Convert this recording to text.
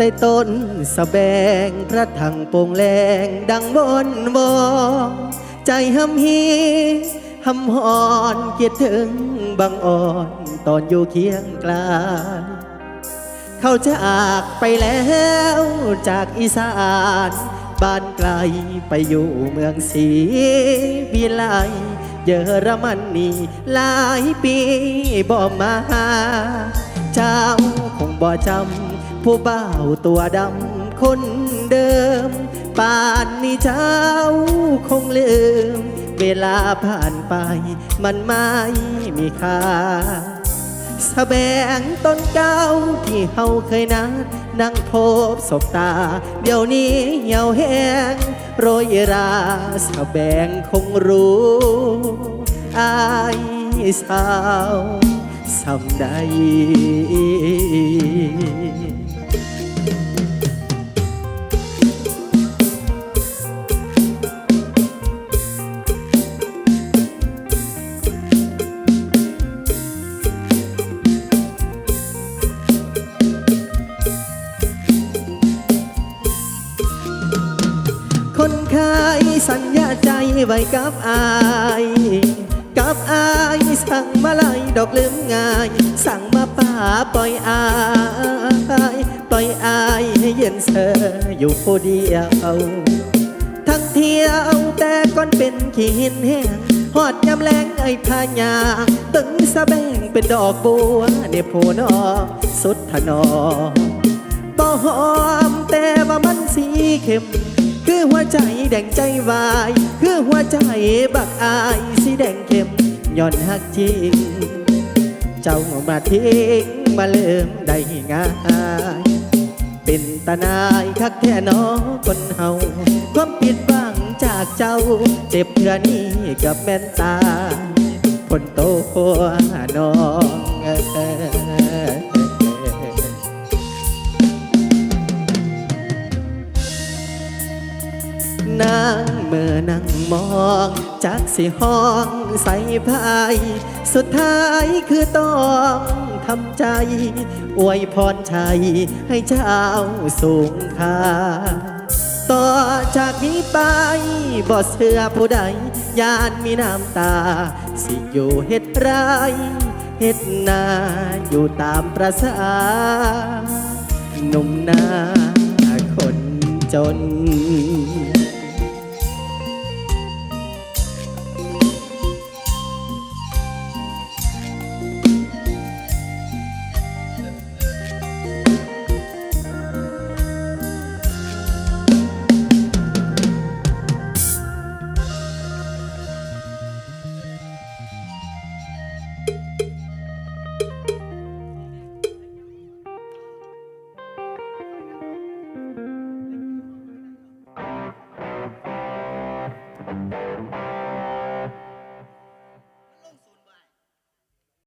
ต้ต้นสะแบงพระถังโป่งแรงดังบนบองใจหำฮีหำหอนคิดถึงบางอ่อนตอนอยู่เคียงกลางเขาจะอากไปแล้วจากอีสานบ้านไกลไปอยู่เมืองศรีวิไลเยอรมันนีหลายปีบ่มาเจ้าคงบ่จำ ผู้เบาตัวดำคนเดิม ป่านนี้เจ้าคงลืม เวลาผ่านไปมันไม่มีค่าสะแบงต้นเก้าที่เฮาเคยนัดนั่งพบศบตา เดี๋ยวนี้เหี่ยวแห้งโรยราสะแบงคงรู้อายสาวสำใด สัญญาใจไว้กับอาย กับอายสั่งมาไลยดอกลืมง่าย สั่งมาป่าปล่อยอาย ปล่อยอายให้เย็นเสออยู่ผู้เดียว ทั้งเที่ยวแต่ก่อนเป็นขี้หินแห้งหอดยำแรงไอ้พญาตึงสะแบงเป็นดอกบัวเนโพนอสุดถนอมบ่หอมแต่ว่ามันสีเข้ม คือหัวใจแดงใจวาย คือหัวใจบักอายสีแดงเข้มย้อนหักจริง เจ้ามาทิ้งมาเริ่มได้ง่ายเป็นตาหนายคักแค่นอคนเฮาความผิดหวังจากเจ้า เจ็บเพื่อนี้กับแม่นตาผลโตน้อง นางเมื่อนั่งมองจากสิห้องใส่พาย สุดท้ายคือต้องทำใจ อวยพรชัยให้เจ้าสูงค่าต่อจากนี้ไปบ่เชื่อผู้ใดยานมีน้ำตา สิอยู่เฮ็ดไรเฮ็ดนาอยู่ตามประสาหนุ่มนาคนจน เ